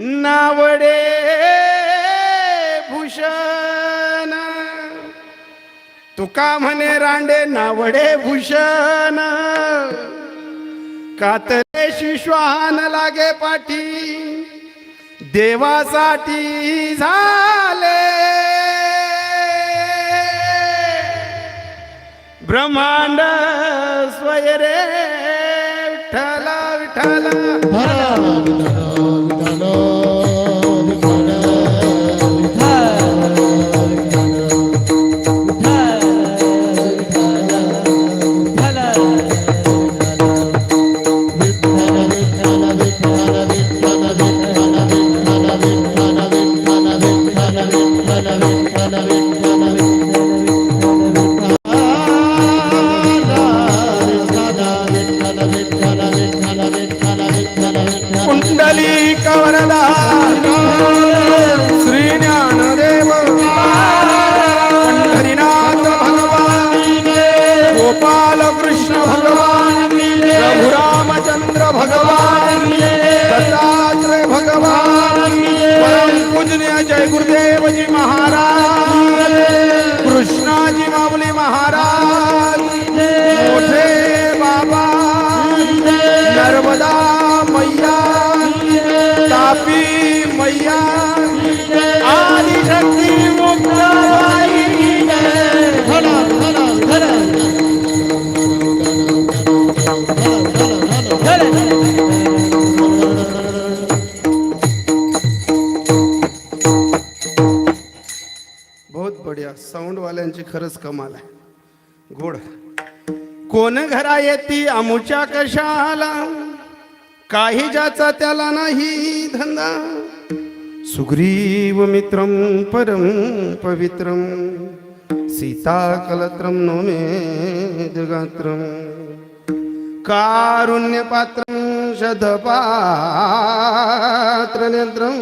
नावडे भूषण. तुका म्हणे रांडे नावडे भूषण. कातरे शिश्वान लागे पाठी. देवासाठी झाले. ब्रह्मांड स्वयरे विठ्ठला विठ्ठला. बहुत बढिया साऊंड वाल्यांची खरंच कमाल आहे. गोड. कोण घरा येती अमुच्या कशाला? काही ज्याचा त्याला नाही धंदा. सुग्रीव मित्रम परम पवित्रम सीता कलत्रम नोमे जगात्रम कारुण्य पात्रम शतपात्र नेत्रम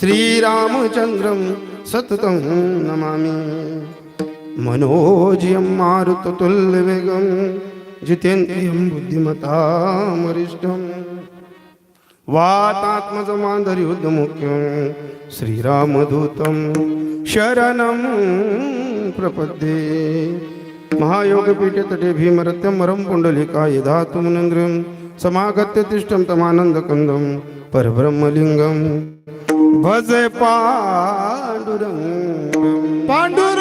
श्रीरामचंद्रम सततं नमामि। मनोजयं मारुततुल्यवेगं जितेन्द्रियं बुद्धिमतामरिष्टं वातात्मजमान्धर्युद्धमुख्यं श्रीरामदूतं शरणं प्रपद्ये। महायोगपीठे तटे भीमरत्यं वरं पुण्डलिकाय धातुमुनिन्द्रियं समागत्य तिष्ठं तमानन्दकन्दं परब्रह्मलिङ्गम्। भज पांडुरंग। पांडुर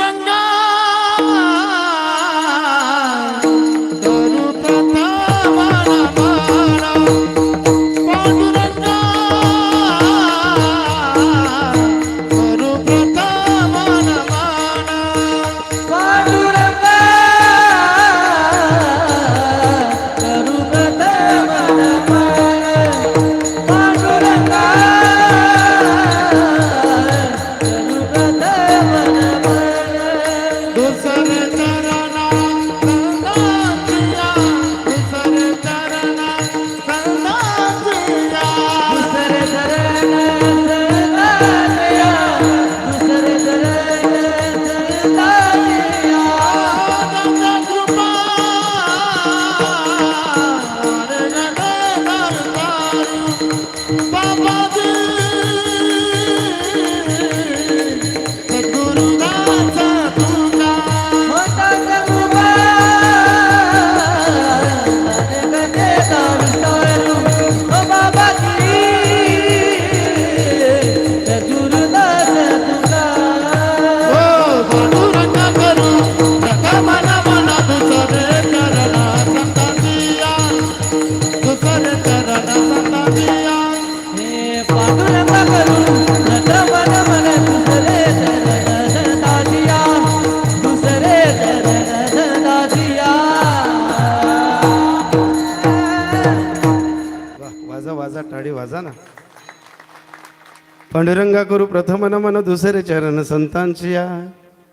पांडुरंगा करू प्रथम नमन दुसरे चरण संतांची या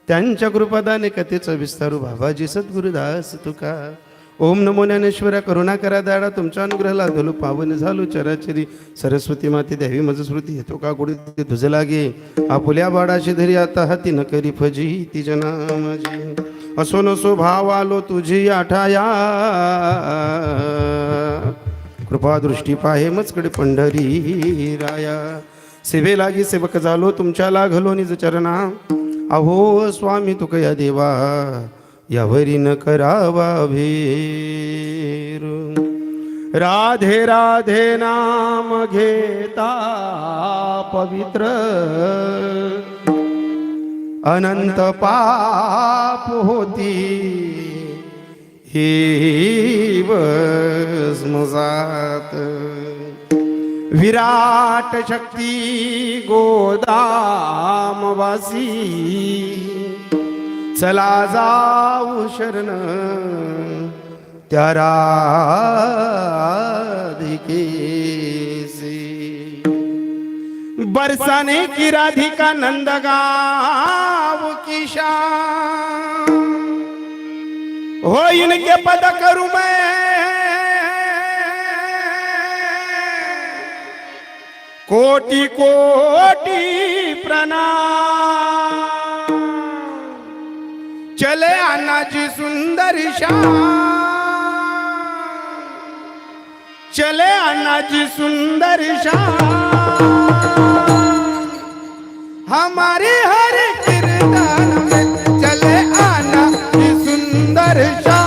त्यांच्या कृपादाने कथेचा विस्तारू बाबाजी सद्गुरुदास तुका. ओम नमो ज्ञानेश्वरा करुणा करा दाडा तुमच्या अनुग्रहाला लागलो पावन झालो चराचरी. सरस्वती माती देवी स्मृती येतो का गुडी तुझ लागे. आपुल्या बाळाची धरी आता हाती न करी फजी ती जनामाजी. असो नसो भाव आलो तुझी आठाया. कृपादृष्टी पाहे मचकडे पंढरी राया. सेवेलागी सेवक झालो तुमच्याला घलो निज चरणा अहो स्वामी तुकया देवा यावरी न करावा भीर राधे राधे नाम घेता पवित्र. अनंत पाप होती हे स्मजात विराट शक्ति गोदामवासी चला जाऊ शरण त्या राधिकेसी बरसाने की राधिका नंदगाव की शाम हो इनके पद करूँ मैं। कोटी कोटी प्रणाम. चले अण्णाजी सुंदर चले अण्णाजी सुंदर हमारे हर किरदान में चले आना जी सुंदर शाह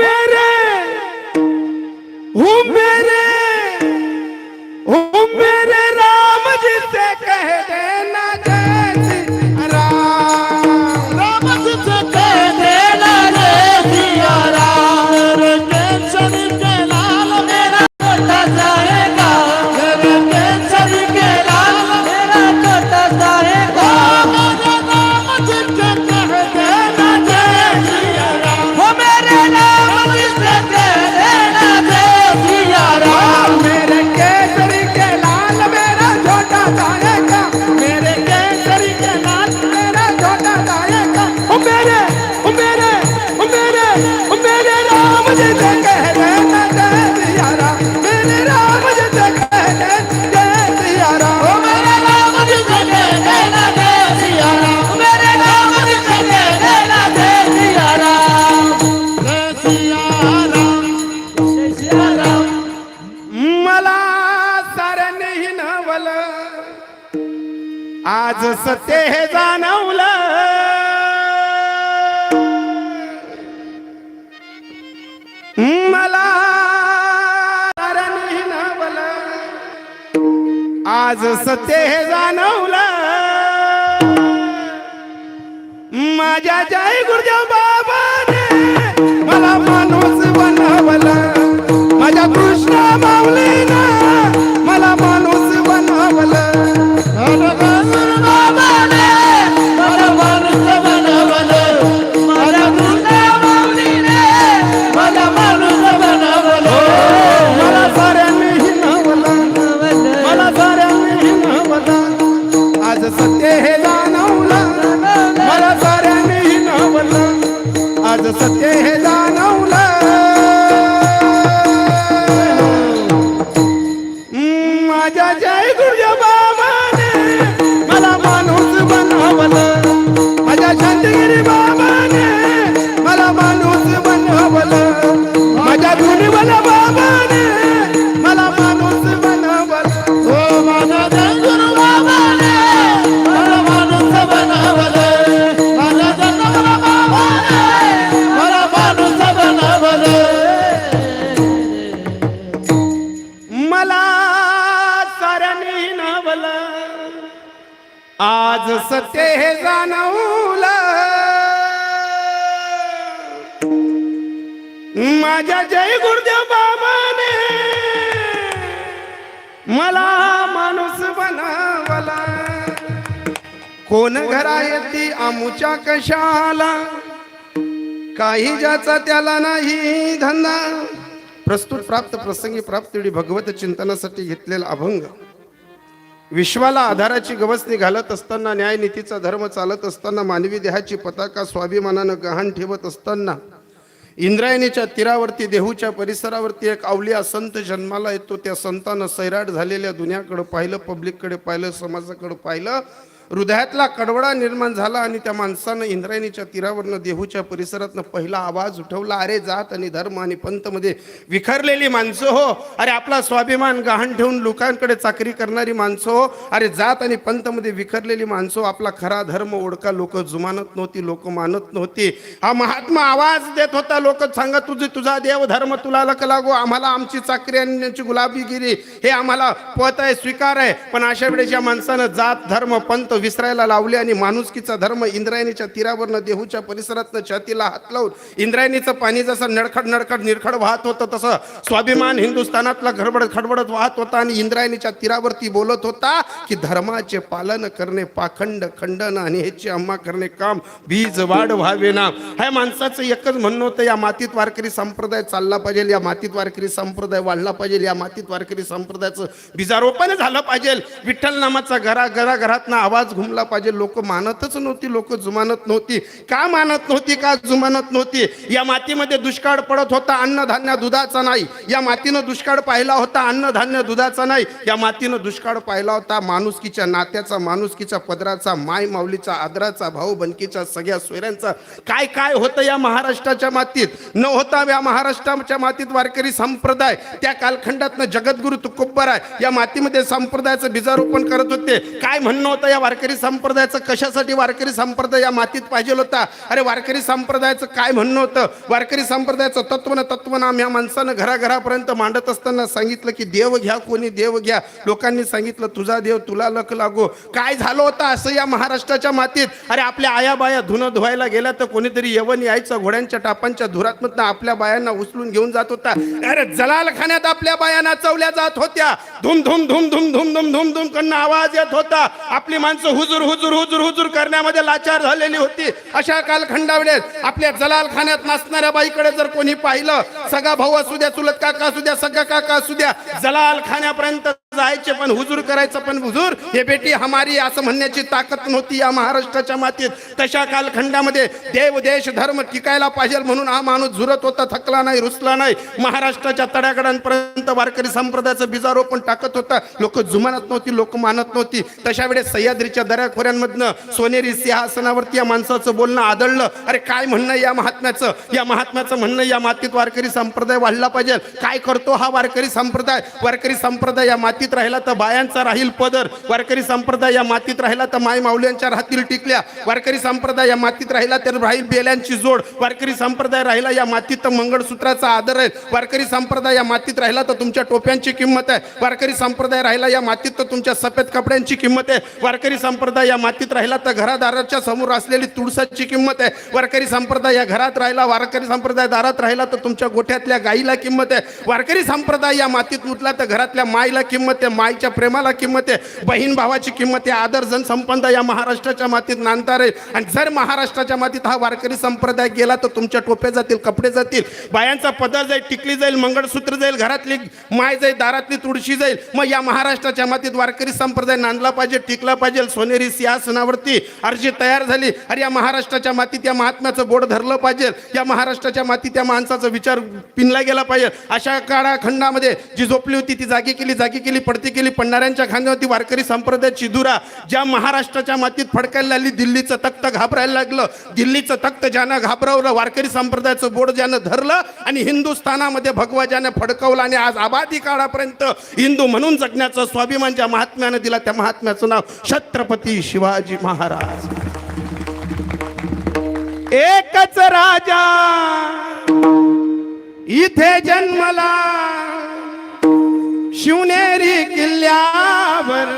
मेरे हूँ मेरे सत्य हे जाणवलं. मला आज सत्य हे जाणवलं. माझ्या जय गुरुदेव बाबाने मला माणूस बनवलं. माझ्या कृष्ण ना मला माणूस बनवला. कोण घरा येते आमुच्या कशाला? काही ज्याचा त्याला नाही धंदा. प्रस्तुत प्राप्त प्रसंगी प्राप्त वेळी भगवत चिंतनासाठी घेतलेला अभंग. विश्वाला आधाराची गवसणी घालत असताना न्यायनीतीचा धर्म चालत असताना मानवी देहाची पताका स्वाभिमानानं गहाण ठेवत असताना इंद्रायणीच्या तीरावरती देहूच्या परिसरावरती एक अवलिया संत जन्माला येतो. त्या संतानं सैराट झालेल्या दुनियाकडं पाहिलं पब्लिककडे पाहिलं समाजाकडं पाहिलं. हृदयातला कडवडा निर्माण झाला आणि त्या माणसानं इंद्रायणीच्या तीरावरनं देहूच्या परिसरातनं पहिला आवाज उठवला अरे जात आणि धर्म आणि पंथमध्ये विखरलेली माणसं हो. अरे आपला स्वाभिमान गहाण ठेवून लोकांकडे चाकरी करणारी माणसं हो. अरे जात आणि पंथमध्ये विखरलेली माणसं हो. आपला खरा धर्म ओळखा. लोक जुमानत नव्हती लोक मानत नव्हती. हा महात्मा आवाज देत होता. लोक सांगत तुझे तुझा देव धर्म तुला लक लागो. आम्हाला आमची चाकरी आणि त्यांची गुलाबीगिरी हे आम्हाला पत आहे स्वीकार आहे. पण अशा वेळेच्या माणसानं जात धर्म पंथ विसरायला लावले आणि माणुसकीचा धर्म इंद्रायणीच्या तीरावरनं देहूच्या परिसरातनं छातीला हात लावून इंद्रायणीचं पाणी जसं नडखड नडखड निरखड वाहत होतं तसं स्वाभिमान हिंदुस्थानातला खडबडत खडबडत वाहत होता आणि इंद्रायणीच्या तीरावरती बोलत होता की धर्माचे पालन करणे पाखंड खंडन आणि ह्याची अम्मा करणे काम बीज वाढ व्हावे ना. ह्या माणसाचं एकच म्हणणं होतं या मातीत वारकरी संप्रदाय चालला पाहिजे या मातीत वारकरी संप्रदाय वाढला पाहिजे या मातीत वारकरी संप्रदायाचं बीजारोपण झालं पाहिजे. विठ्ठल नामाचा घरा घरा घरातनं आवाज घुमला पाहिजे. लोक मानतच नव्हती लोक जुमानत नव्हती. का मानत नव्हती का जुमानत नव्हती? या मातीमध्ये दुष्काळ पडत होता अन्नधान्य दुधाचा नाही. या मातीनं दुष्काळ पाहिला होता अन्नधान्य दुधाचा नाही. या मातीनं दुष्काळ पाहिला होता माणुसकीच्या नात्याचा माणुसकीच्या पदराचा माय माऊलीचा आदराचा भाऊ बनकीच्या सगळ्या सोयऱ्यांचा. काय काय होतं या महाराष्ट्राच्या मातीत? न होता या महाराष्ट्राच्या मातीत वारकरी संप्रदाय. त्या कालखंडातनं जगद्गुरु तुकोब्बर आहे या मातीमध्ये संप्रदायाचं बीजारोपण करत होते. काय म्हणणं होतं या वारकरी संप्रदायाचं कशासाठी वारकरी संप्रदाय या मातीत पाहिजे होता अरे वारकरी संप्रदायाचं काय म्हणणं होतं वारकरी संप्रदायाचं तत्व तत्वनाम या माणसानं घराघरापर्यंत मांडत असताना सांगितलं की देव घ्या कोणी देव घ्या लोकांनी सांगितलं तुझा देव तुला लख लागो काय झालं होतं असं या महाराष्ट्राच्या मातीत अरे आपल्या आया बाया धुणं धुवायला गेल्या तर कोणीतरी यवन यायचं घोड्यांच्या टापांच्या धुरातमधनं आपल्या बायांना उचलून घेऊन जात होता अरे जलाल खाण्यात आपल्या बाया नाचवल्या जात होत्या धुम धुम धुम धुम धुम धुम धुम धुम कडनं आवाज येत होता आपली माणसं हुजूर हुजूर हुजूर हुजूर करण्यामध्ये लाचार झालेली होती. अशा कालखंडावेळेस आपल्या जलाल खाण्यात नाचणाऱ्या बाईकडे जर कोणी पाहिलं सगळा भाऊ असू द्या चुलत काका असू द्या सगळा काका असू द्या जलाल खाण्यापर्यंत जायचे पण हुजूर करायचं पण हुजूर? हे बेटी हमारी असं म्हणण्याची ताकद नव्हती या महाराष्ट्राच्या मातीत. तशा कालखंडामध्ये देव देश धर्म टिकायला पाहिजे म्हणून हा माणूस झुरत होता थकला नाही रुसला नाही. महाराष्ट्राच्या तड्यागडांपर्यंत वारकरी संप्रदायाचं बिजारो पण टाकत होता. लोक जुमानत नव्हती लोक मानत नव्हती. तशा वेळेस सह्याद्रीच्या दऱ्याखोऱ्यांमधनं सोनेरी सिंहासनावरती या माणसाचं बोलणं आदळलं. अरे काय म्हणणं या महात्म्याचं? या महात्म्याचं म्हणणं या मातीत वारकरी संप्रदाय वाढला पाहिजे. काय करतो हा वारकरी संप्रदाय? वारकरी संप्रदाय या मातीत राहिला तर बायांचा राहील पदर. वारकरी संप्रदाय या मातीत राहिला तर माय माऊल्यांच्या राहतील टिकल्या. वारकरी संप्रदाय या मातीत राहिला तर राहील बेल्यांची जोड. वारकरी संप्रदाय राहिला या मातीत तर मंगळसूत्राचा आदर आहे. वारकरी संप्रदाय या मातीत राहिला तर तुमच्या टोप्यांची किंमत आहे. वारकरी संप्रदाय राहिला या मातीत तर तुमच्या सफेद कपड्यांची किंमत आहे. वारकरी संप्रदाय या मातीत राहिला तर घरादाराच्या समोर असलेली तुळसाची किंमत आहे. वारकरी संप्रदाय या घरात राहिला वारकरी संप्रदाय दारात राहिला तर तुमच्या गोठ्यातल्या गाईला किंमत आहे. वारकरी संप्रदाय या मातीत उठला तर घरातल्या माईला किंमत किंमत आहे माईच्या प्रेमाला किंमत आहे बहीण भावाची किंमत आहे आदर जन या महाराष्ट्राच्या मातीत नांदणार आहे. आणि जर महाराष्ट्राच्या मातीत हा वारकरी संप्रदाय गेला तर तुमच्या टोप्या जातील कपडे जातील बायांचा पदर जाईल टिकली जाईल मंगळसूत्र जाईल घरातली माय जाईल दारातली तुळशी जाईल. मग या महाराष्ट्राच्या मातीत वारकरी संप्रदाय नांदला पाहिजे टिकला पाहिजे. सोनेरी सिंहासनावरती अर्जी तयार झाली. अरे या महाराष्ट्राच्या मातीत या महात्म्याचं बोट धरलं पाहिजे. या महाराष्ट्राच्या मातीत त्या माणसाचा विचार पिनला गेला पाहिजे. अशा काळाखंडामध्ये जी झोपली होती ती जागी केली जागी केली. पडती केली. पडणाऱ्यांच्या खांद्यावरती वारकरी संप्रदायाची दुरा ज्या महाराष्ट्राच्या मातीत फडकायला लागली दिल्लीचं तख्त घाबरायला लागलं. दिल्लीचं तख्त ज्यानं घाबरवलं वारकरी संप्रदायाचं बोर्ड ज्यानं धरलं आणि हिंदुस्थानामध्ये भगवा ज्यानं फडकवलं आणि आज आबादी काळापर्यंत हिंदू म्हणून जगण्याचं स्वाभिमान ज्या महात्म्यानं दिला त्या महात्म्याचं नाव छत्रपती शिवाजी महाराज. एकच राजा इथे जन्मला. शिवनेरी किल्ल्यावर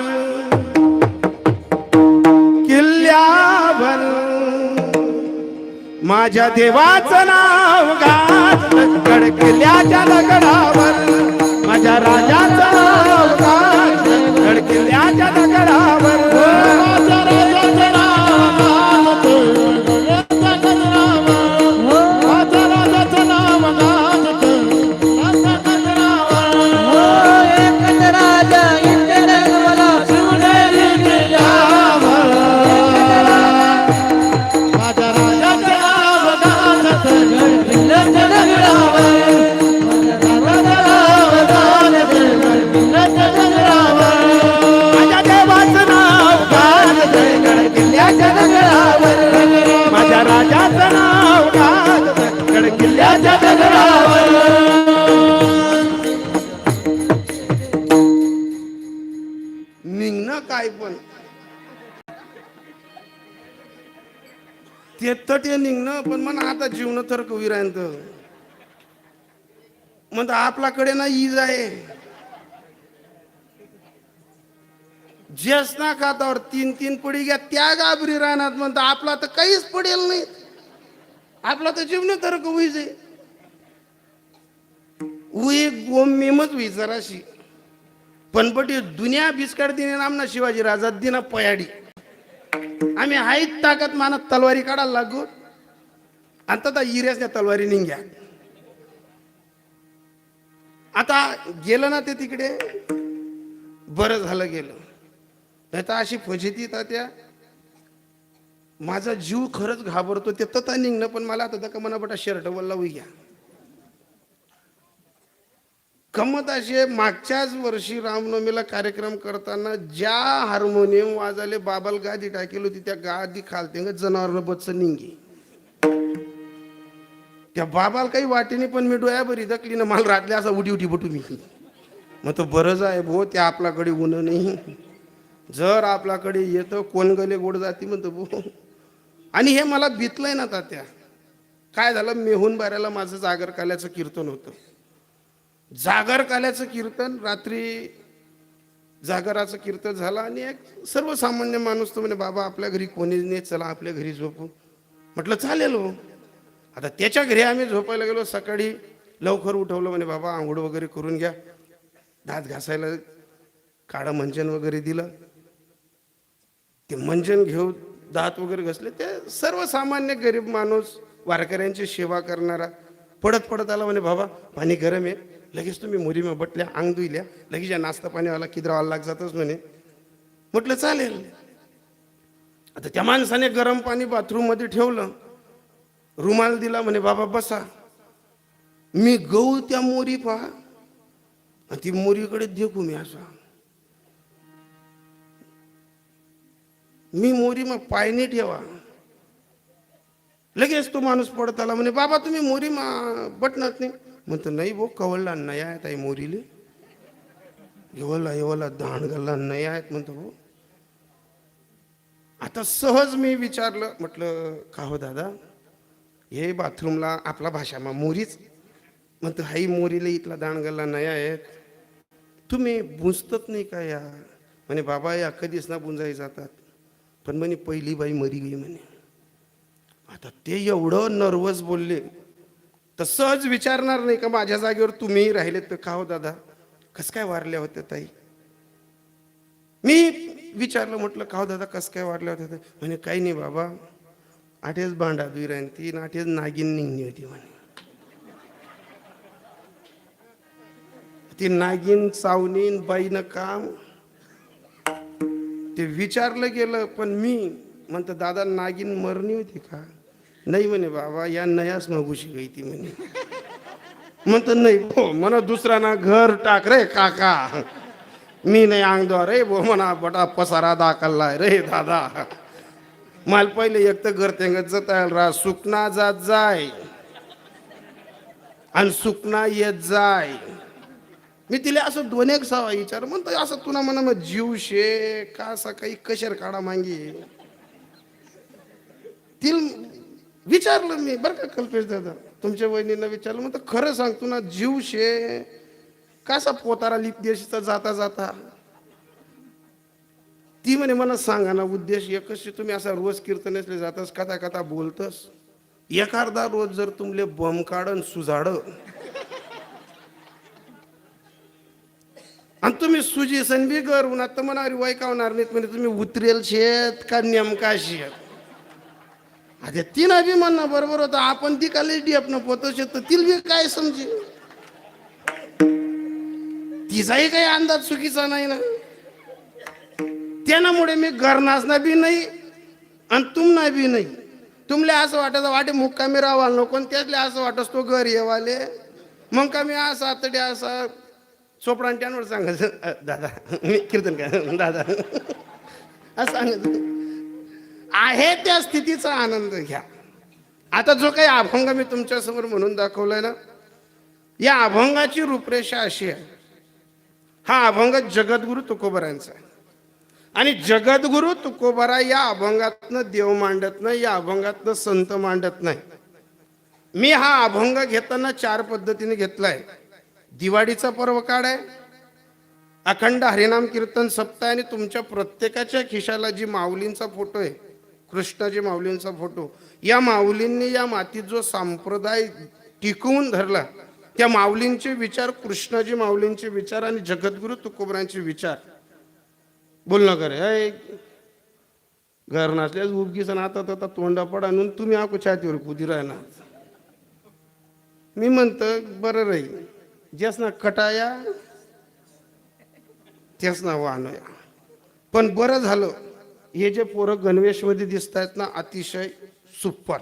किल्ल्यावर माझ्या देवाचं नाव गाज गड किल्ल्याच्या दगडावर माझ्या राजाचं नाव गाज गड किल्ल्याच्या दगडावर ते निघणं पण म्हणा आता जीवन तर कविरांत म्हणत आपल्याकडे ना ईज आहे. जेसना खातावर तीन तीन पडी घ्या त्या गाबरी राहणार म्हणता आपला तर काहीच पडेल नाही. आपला तर जीवन तर कवीच आहे. उई गोम मेमच हुई जराशी. पणपटी दुनिया बिस्काड दिने नामना शिवाजी राजा दिना पयाडी. आम्ही हाईत ताकद मानत तलवारी काढायला लागू आता तर तलवारी निघ्या. आता गेलं ना ते तिकडे? बरं झालं गेलं. नाही तर अशी फजिती त्या. माझा जीव खरंच घाबरतो ते तर निघणं पण मला आता का मनापटा शर्ट वल्ला घ्या. गमत असे मागच्याच वर्षी रामनवमीला कार्यक्रम करताना ज्या हार्मोनियम वाजाले बाबाल गादी टाकेल होती त्या गादी खालते जनावरनं बच्च निघे त्या बाबाला काही वाटेने पण मी डोळ्याभरी दकली ना मला रातले असा उडी उडी बटू मी. मग तो बरंच आहे भो त्या आपल्याकडे ऊन नाही. जर आपल्याकडे येतं कोण गले गोड जाती म्हणतो भो. आणि हे मला भीतलंय ना तात्या. काय झालं मेहून बाऱ्याला माझं जागर काल्याचं कीर्तन होतं. जागर काल्याचं कीर्तन रात्री जागराचं कीर्तन झालं आणि एक सर्वसामान्य माणूस तो म्हणे बाबा आपल्या घरी कोणी नाही चला आपल्या घरी झोपू. म्हटलं चालेल हो. आता त्याच्या घरी आम्ही झोपायला गेलो सकाळी लवकर उठवलं म्हणे बाबा आंघोळ वगैरे करून घ्या. दात घासायला काळं मंजन वगैरे दिलं. ते मंजन घेऊन दात वगैरे घसले. ते सर्वसामान्य गरीब माणूस वारकऱ्यांची सेवा करणारा पडत पडत आला म्हणे बाबा पाणी गरम आहे. लगेच तुम्ही मुरीमा बटल्या अंग धुईल्या लगेच या नाश्ता पाणीवाला किद्रावाला लाग जातच म्हणे. म्हटलं चालेल. आता त्या माणसाने गरम पाणी बाथरूममध्ये ठेवलं. रुमाल दिला म्हणे बाबा बसा. मी गहू त्या मोरी पहा आणि ती मोरीकडे देखू मी असा. मी मोरी मग पायने ठेवा. लगेच तो माणूस पडत आला म्हणे बाबा तुम्ही मोरी मा बटनात नाही. म्हणतो नाही भाऊ कवळला नाही आहेत आई मोरीले. एवला एवला दाण घालला नाही आहेत. म्हणतो भाऊ आता सहज मी विचारलं म्हटलं का हो दादा? हे बाथरूमला आपला भाषा मा मोरीच. म्हणतो हाई मोरीला इथला दाणगल्ला नाही आहेत तुम्ही बुंजतच नाही का या? म्हणे बाबा या कधीच ना बुंजाई जातात. पण म्हणे पहिली बाई मरी गई म्हणे. आता ते एवढं नर्वस बोलले. तर सहज विचारणार नाही का माझ्या जागेवर तुम्ही राहिले तर का हो दादा? कसं काय वारल्या होत्या ताई? मी विचारलं म्हटलं का हो दादा कसं काय वारल्या होत्या म्हणे काही नाही बाबा आठेच भांडा दुई राहीन ती आठेच नागिन निघणी होती म्हणे. ती नागिन चावणीन बाईनं काम ते विचारलं गेलं पण मी म्हणतो दादा नागिन मरणी होती का? नाही म्हणे बाबा या नयास मगुशी गई ती म्हणे. म्हणतो नाही हो म्हणा दुसरा ना घर टाक रे काका. मी नाही अंगद्वार रे बो म्हणा बटा पसारा दाखललाय रे दादा. मला पहिले एक तर घर तेंगत जतायला राहा सुकना जात जाय. आणि सुकना येत जाय. मी तिला असं दोन एक सावा विचार म्हणतो असं तुला म्हणा मग जीव शे का असं काही कशेर काढा मांगी? तिला विचारलं मी बरं का कल्पेश दादा तुमच्या वहिनीला विचारलं म्हणतो खरं सांगतो ना जीव शे कसा पोतारा लिप देशीचा जाता जाता? ती म्हणे मला सांगा ना उद्देश एकच तुम्ही असा रोज कीर्तनेसले जातस कथा कथा बोलतस? एखादा रोज जर तुमले बम काढन सुजाड. आणि तुम्ही सुजी संधी करून आता म्हणा वैकावणार नाहीत म्हणजे तुम्ही उतरेल शेत का नेमका शेत? आता तिनं बी म्हणणं बरोबर होतं. आपण ती काले आपण पोतो शेत तर तिला बी काय समजे तिचाही काही अंदाज चुकीचा नाही ना. त्यामुळे मी घरनासना बी नाही आणि तुमना बी नाही. तुमले असं वाटायचं वाटे मुक्कामी राहावा नको त्यातले असं वाटस तो घर येवाले. मग का मी असा आतडे असा चोपडान त्यांवर सांगायचं दादा मी कीर्तन काय? दादा. असं सांगायचं. आहे त्या स्थितीचा आनंद घ्या. आता जो काही अभंग मी तुमच्यासमोर म्हणून दाखवलाय ना या अभंगाची रूपरेषा अशी आहे. हा अभंग जगद्गुरु तुकोबरांचा आहे. आणि जगद्गुरु तुकोबरा या अभंगातनं देव मांडत नाही या अभंगातनं संत मांडत नाही. मी हा अभंग घेताना चार पद्धतीने घेतलाय. दिवाळीचा पर्व काढ आहे अखंड हरिनाम कीर्तन सप्ताह आणि तुमच्या प्रत्येकाच्या खिशाला जी माऊलींचा फोटो आहे कृष्णाजी माऊलींचा फोटो या माऊलींनी या मातीत जो संप्रदाय टिकवून धरला त्या माऊलींचे विचार कृष्णाजी माऊलींचे विचार आणि जगद्गुरु तुकोबरांचे विचार बोलणं करे. ऐ घर नसल्यास उबगीच आता आता तोंडा पडा आणून तुम्ही आको छातीवर कुदी राहणार. मी म्हणतो बरं राहील ज्यासना ना कटाया त्यासना ना वाहनया पण बरं झालं हे जे पोरं गणवेशमध्ये दिसत आहेत ना अतिशय सुपर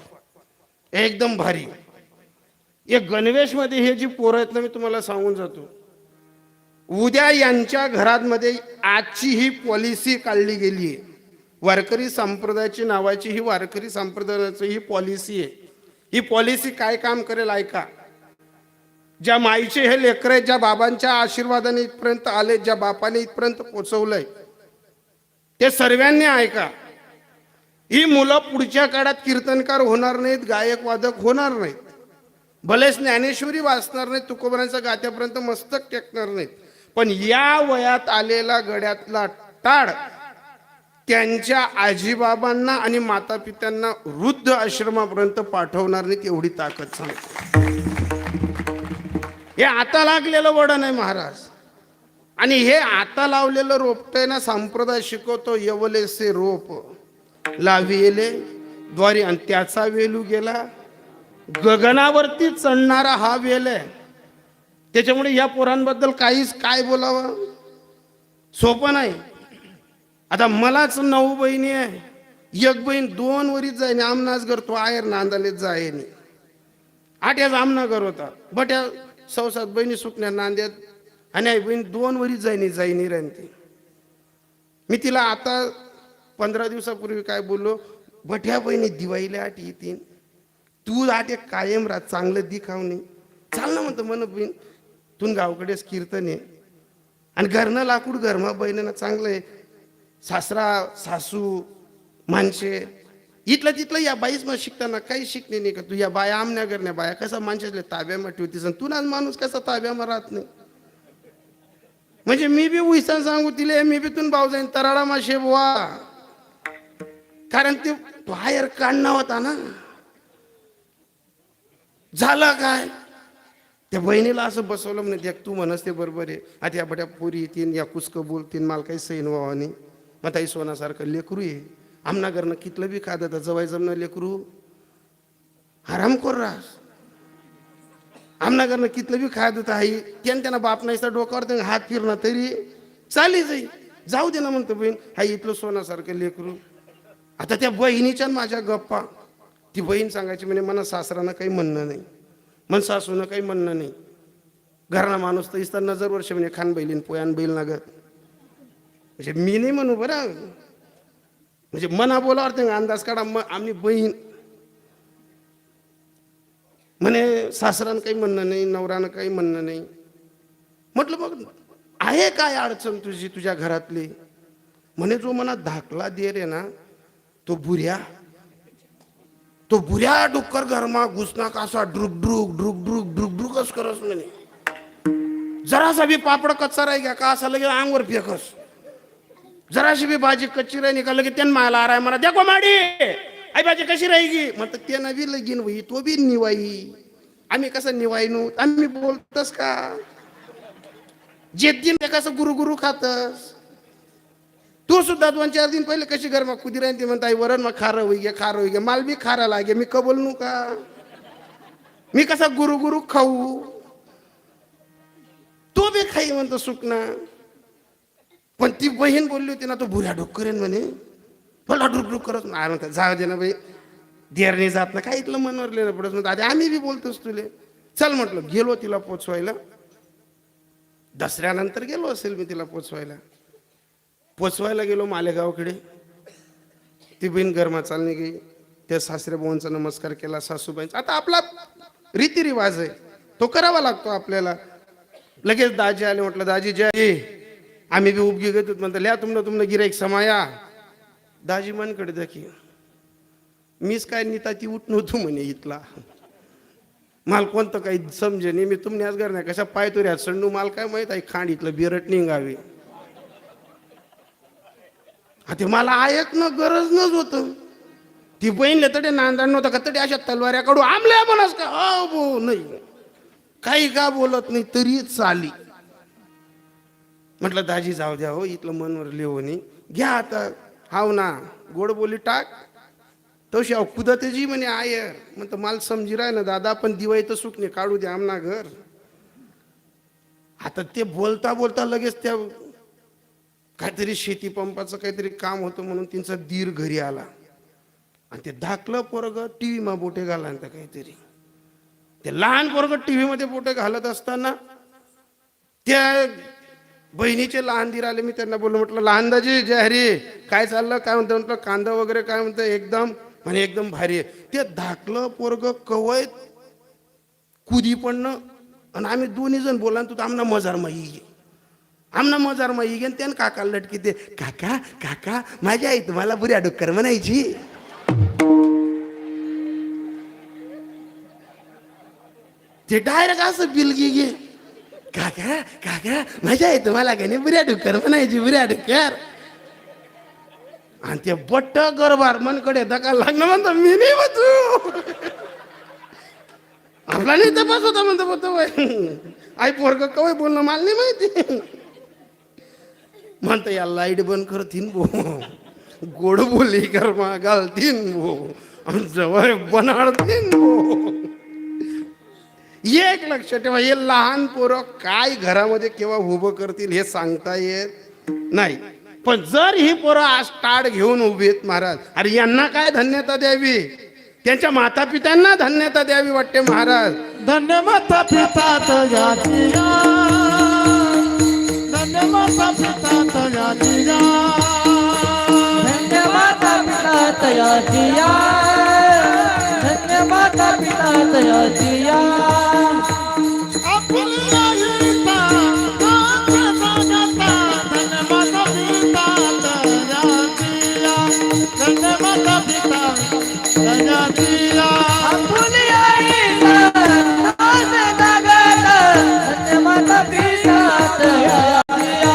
एकदम भारी. या गणवेशमध्ये हे जी पोरं आहेत ना मी तुम्हाला सांगून जातो. उद्या यांच्या घरामध्ये आजची ही पॉलिसी काढली गेली आहे वारकरी संप्रदायाची नावाची ही वारकरी संप्रदायाची ही पॉलिसी आहे. ही पॉलिसी काय काम करेल ऐका. ज्या माईचे हे लेकर आहेत ज्या बाबांच्या आशीर्वादाने इथपर्यंत आले ज्या बापाने इथपर्यंत पोचवलंय ते सर्वांनी ऐका. ही मुलं पुढच्या काळात कीर्तनकार होणार नाहीत गायक वादक होणार नाहीत. भलेच ज्ञानेश्वरी वाचणार नाहीत तुकोबरांच्या गात्यापर्यंत मस्तक टेकणार नाहीत. पण या वयात आलेला गड्यातला टाळ त्यांच्या आजीबाबांना आणि माता पित्यांना वृद्ध आश्रमापर्यंत पाठवणार नाहीत एवढी ताकद सांगतो. हे आता लागलेलं वडण आहे महाराज. आणि हे आता लावलेलं रोपटं ना संप्रदाय शिकवतो यवलेसे रोप. लाविले द्वारी आणि त्याचा वेलू गेला. गगनावरती चढणारा हा वेल आहे. त्याच्यामुळे या पोरांबद्दल काहीच काय बोलावं? सोपं नाही. आता मलाच नऊ बहिणी आहे. एक बहीण दोन वरीच जाईन आमनाच घर तो आयर नांदालेच जाईन. आठ्याच या आमनागर होता. बट्या या बहिणी सुकण्या नांद्यात आणि आई बहीण दोन वरीच जाईनी जाईनी राहते मी तिला आता पंधरा दिवसापूर्वी काय बोललो बट्या बहिणी दिवाळीला आठ येतील. तू आठ कायम राह चांगलं दिखावणे चाल ना म्हणतो मन बहीण. तू गावकडेच कीर्तन आहे. आणि घरनं लाकूड घरमा बहिणीनं चांगलं आहे. सासरा सासू माणसे इथलं तिथलं या बाईच मग शिकताना काही शिकणे नाही का? तू या बाया आमण्या करण्या बाया कसा माणसाच्या ताब्यामध्ये ठेवतीस तू ना माणूस कसा ताब्यामध्ये राहत नाही? म्हणजे मी बी उईसा सांगू तिले मी बी तून भाऊ जाईन तराडा माशे बुवा. कारण ते बाहेर काढणं होता ना. झालं काय? त्या बहिणीला असं बसवलं म्हणे देख तू म्हणस ते बरोबर आहे. आता या बड्या पोरी तीन या कुसकं बोलतील मला काही सैन व्हावानी मग ताई सोनासारखं लेकरू आहे. आमनागरनं कितलं बी खात तर जवाय जमणं लेकरू. हराम कर रास. आमनागरनं कितलं बी खात होतं आई त्यानं त्यांना बाप नाही तर डोक्यावर त्यांना हात फिरणं तरी. चाली जाई. जाऊ दे ना म्हणतो बहीण. हाई इथलं सोनासारखं लेकरू. आता त्या बहिणीच्या माझ्या गप्पा. ती बहीण सांगायची म्हणे मला सासरानं काही म्हणणं नाही. मन सासूनं काही म्हणणं नाही. घरना माणूस तर इस्ता नजर वर्ष म्हणजे खान बैलीन पोयान बैल नागत म्हणजे मी नाही म्हणू बरं. म्हणजे मना बोलावर ते अंदाज काढा मग आम्ही बहीण. म्हणे सासरानं काही म्हणणं नाही नवरानं काही म्हणणं नाही. म्हटलं मग आहे काय अडचण तुझी तुझ्या घरातली? म्हणे जो मना धाकला देर आहे ना तो बुऱ्या. तो बुऱ्या डुक्कर घरमा घुसना कसा ड्रुक ड्रुक ड्रुक ड्रुक ड्रुक ड्रुकच करस म्हणे. जरासा बी पापड कच्चा राही घ्या का असा लगे अंगवर फेकस. जराशी बी भाजी कच्ची राही का लगे त्यान मला आराय मला देखो माडी आई भाजी कशी राहिली म्हणत त्यानं बी लगीन वही तो बी निवाई. आम्ही कसं निवाईनू? आम्ही बोलतस का? जे दिन ते कसं गुरु गुरु खातस. तू सुद्धा दोन चार दिन पहिले कशी गरमा कुदी राहीन ती म्हणता आई वरण मग खारं होई गे खारं होई गे. माल बी खारा लागे. मी कबोल नू का मी कसा गुरु गुरु खाऊ? तो बी खाई म्हणतो सुकना पण ती बहीण बोलली होती ना तो भुऱ्या करेन म्हणे. भला ढुक ढुक करत नाही. म्हणतात जाऊ दे ना बाई. देरने जात ना. काय इथलं मनवरलेलं पडत म्हणतात आधी आम्ही बी बोलतोच तुले. चल म्हटलं गेलो तिला पोचवायला. दसऱ्यानंतर गेलो असेल मी तिला पोचवायला. पोचवायला गेलो मालेगावकडे. ती बहीण गरमा चालणे गेली. त्या सासरे भावांचा नमस्कार केला सासूबाईंचा. आता आपला रीतिरिवाज आहे. तो करावा लागतो आपल्याला. लगेच दाजी आले म्हटलं दाजी जय आम्ही बी उपगी घेतो म्हणतो ल्या तुमनं तुमनं गिराईक समाया. दाजी मनकडे देखी मीच काय नीता ती उठ नव्हतो म्हणे इथला. माल कोणतं काही समजे नाही मी तुमने आज नाही. कशा पाय तुऱ्या संडू माल काय माहीत आहे? खांड इथलं बिरट निघावी. ते मला ऐकणं गरज नच होत. ती बहीण तडे नांदा नव्हता का तडे अशा तलवाऱ्या काढू आमल्या म्हणस का हो बो नाही. काही का बोलत नाही तरी चाली. म्हटलं दाजी जाऊ द्या हो इथलं मनवर लिहून घ्या आता हाव ना गोड बोली टाक. तशी अहो कुदतेजी म्हणे आयर म्हणतं माल समजी राय ना दादा पण दिवाळी तर सुकणे काढू द्या आमना घर. आता ते बोलता बोलता लगेच त्या काहीतरी शेती पंपाचं काहीतरी काम होतं म्हणून त्यांचा दीर घरी आला. आणि ते धाकलं पोरग टीव्ही मा बोटे घाला आणि काहीतरी. ते लहान पोरग टी मध्ये बोटे घालत असताना त्या बहिणीचे लहान दीर आले. मी त्यांना बोललो म्हटलं लहान दाजी जय हरी काय चाललं? काय म्हणतं? म्हटलं कांदा वगैरे काय म्हणतं? एकदम म्हणे एकदम भारी आहे. ते धाकलं पोरग कवय कुदी पडणं आणि आम्ही दोन्ही जण बोला तू तर आमना मजार माई आमना मजार माई घे त्यानं काका लटकीते काका काका माझी आई तुम्हाला बुऱ्या डुक्कर म्हणायची. ते डायरेक्ट असं बिलगी गे काका काका मजा आहे तुम्हाला काही बुऱ्या डुक्कर म्हणायची बुऱ्या डुक्कर. आणि ते बट्ट गरबार मनकडे धका लागणं म्हणतो मी नाही बसू. आपला नाही तपास होता म्हणतो म्हणतो आई पोरग कवय बोलणं मला नाही माहिती. म्हणता या लाइट बंद करतीन भो. गोड बोली गरमा घालतीन भो. आणि जवळ बनाडतीन भो. एक लक्ष ठेवा हे लहान पोरं काय घरामध्ये केव्हा उभं करतील हे सांगता येत नाही. पण जर ही पोरं आज टाळ घेऊन उभी आहेत महाराज अरे यांना काय धन्यता द्यावी? त्यांच्या माता पित्यांना धन्यता द्यावी वाटते महाराज. धन्य माता पिता तयातिया धन्य माता पिता तयातिया धन्य माता पिता तयाचिया धन्य माता पिता तयाचिया आपली